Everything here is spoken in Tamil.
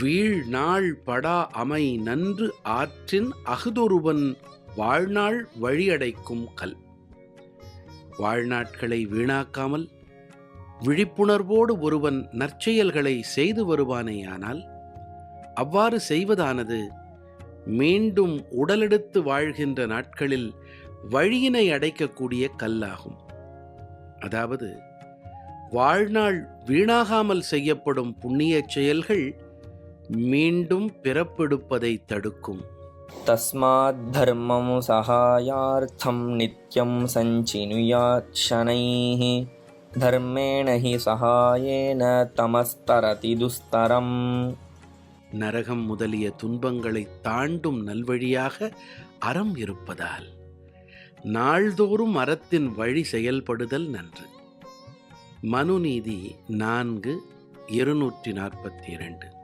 வீழ் நாள் படா அமை நன்று ஆற்றின் அகுதொருவன் வாழ்நாள் வழியடைக்கும் கல். வாழ்நாட்களை வீணாக்காமல் விழிப்புணர்வோடு ஒருவன் நற்செயல்களை செய்து வருவானேயானால் அவ்வாறு செய்வதானது மீண்டும் உடலெடுத்து வாழ்கின்ற நாட்களில் வழியினை அடைக்கக்கூடிய கல்லாகும். அதாவது வாழ்நாள் வீணாகாமல் செய்யப்படும் புண்ணியச் செயல்கள் மீண்டும் பிறப்பெடுப்பதை தடுக்கும். தஸ்மாத் தர்மம் சகாயார்த்தம் நித்யம் சஞ்சினுயாத் ஷனைः தர்மேண ஹி சகாயேன தமஸ்தரதி துஸ்தரம். நரகம் முதலிய துன்பங்களை தாண்டும் நல்வழியாக அறம் இருப்பதால் நாள்தோறும் அறத்தின் வழி செயல்படுதல் நன்று. மனுநீதி நான்கு இருநூற்றி நாற்பத்தி இரண்டு.